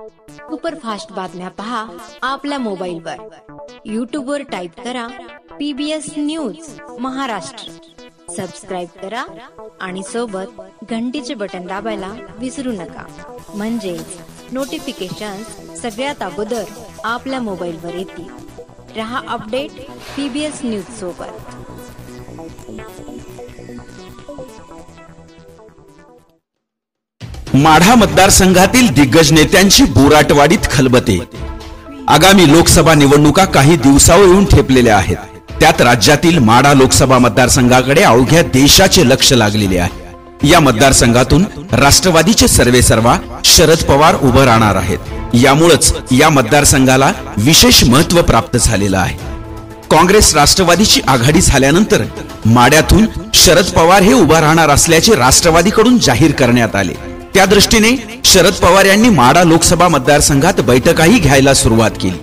Superfast बातम्या पहा आपल्या मोबाईलवर. यूट्यूबवर टाईप करा पीबीएस न्यूज महाराष्ट्र. सबस्क्राईब करा आणि सोबत घंटीचे बटन दाबायला विसरू नका. म्हणजेच नोटिफिकेशन सगळ्यात अगोदर आपल्या मोबाईलवर येतील. रहा अपडेट पीबीएस न्यूज सोबत. माढा मतदारसंघातील दिग्गज नेत्यांची बोराटवाडीत खलबते. आगामी लोकसभा निवडणुका काही दिवसावर येऊन ठेपलेल्या आहेत. त्यात राज्यातील माढा लोकसभा मतदारसंघाकडे अवघ्या देशाचे लक्ष लागलेले आहे. या मतदारसंघातून राष्ट्रवादीचे सर्वे सर्वा शरद पवार उभं राहणार आहेत. यामुळेच या मतदारसंघाला विशेष महत्त्व प्राप्त झालेलं आहे. काँग्रेस राष्ट्रवादीची आघाडी झाल्यानंतर माड्यातून शरद पवार हे उभं राहणार असल्याचे राष्ट्रवादीकडून जाहीर करण्यात आले. त्या दृष्टीने शरद पवार यांनी माडा लोकसभा मतदारसंघात बैठकाही घ्यायला सुरुवात केली.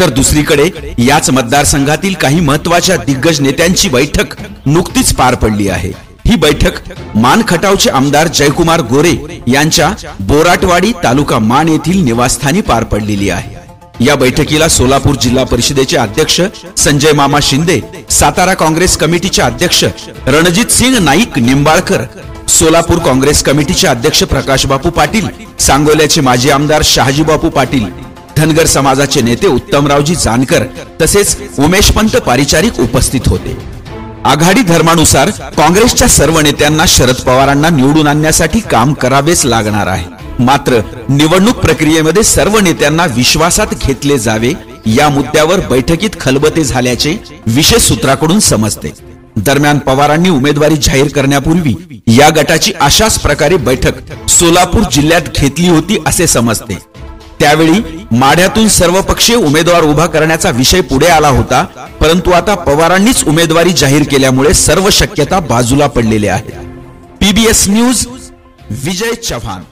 तर दुसरीकडे याच मतदारसंघातील काही महत्त्वाच्या दिग्गज नेत्यांची बैठक नुकतीच पार पडली आहे. ही बैठक मान खटावचे आमदार जयकुमार गोरे यांच्या बोराटवाडी तालुका मान येथील निवासस्थानी पार पडलेली आहे. या बैठकीला सोलापूर जिल्हा परिषदेचे अध्यक्ष संजय मामा शिंदे सातारा काँग्रेस कमिटीचे अध्यक्ष रणजित सिंग नाईक निंबाळकर सोलापूर काँग्रेस कमिटीचे अध्यक्ष प्रकाश बापू पाटील सांगोल्याचे माजी आमदार शहाजी बापू पाटील धनगर समाजाचे नेते उत्तमरावजी जानकर तसेच उमेश पंत पारिचारिक उपस्थित होते. आघाडी धर्मानुसार काँग्रेसच्या सर्व नेत्यांना शरद पवारांना निवडून आणण्यासाठी काम करावेच लागणार आहे. मात्र निवडणूक प्रक्रियेमध्ये सर्व नेत्यांना विश्वासात घेतले जावे या मुद्द्यावर बैठकीत खलबते झाल्याचे विशेष सूत्राकडून समजते. दरम्यान पवारांनी उमेदवारी जाहीर करण्यापूर्वी या गटाची अशाच प्रकारे बैठक सोलापूर जिल्ह्यात घेतली होती असे समजते. त्यावेळी माढ्यातून सर्व पक्षीय उमेदवार उभा करण्याचा विषय पुढे आला होता परंतु आता पवारांनीच उमेदवारी जाहीर केल्यामुळे सर्व शक्यता बाजूला पडलेल्या आहेत. PBS news Vijay Chavan.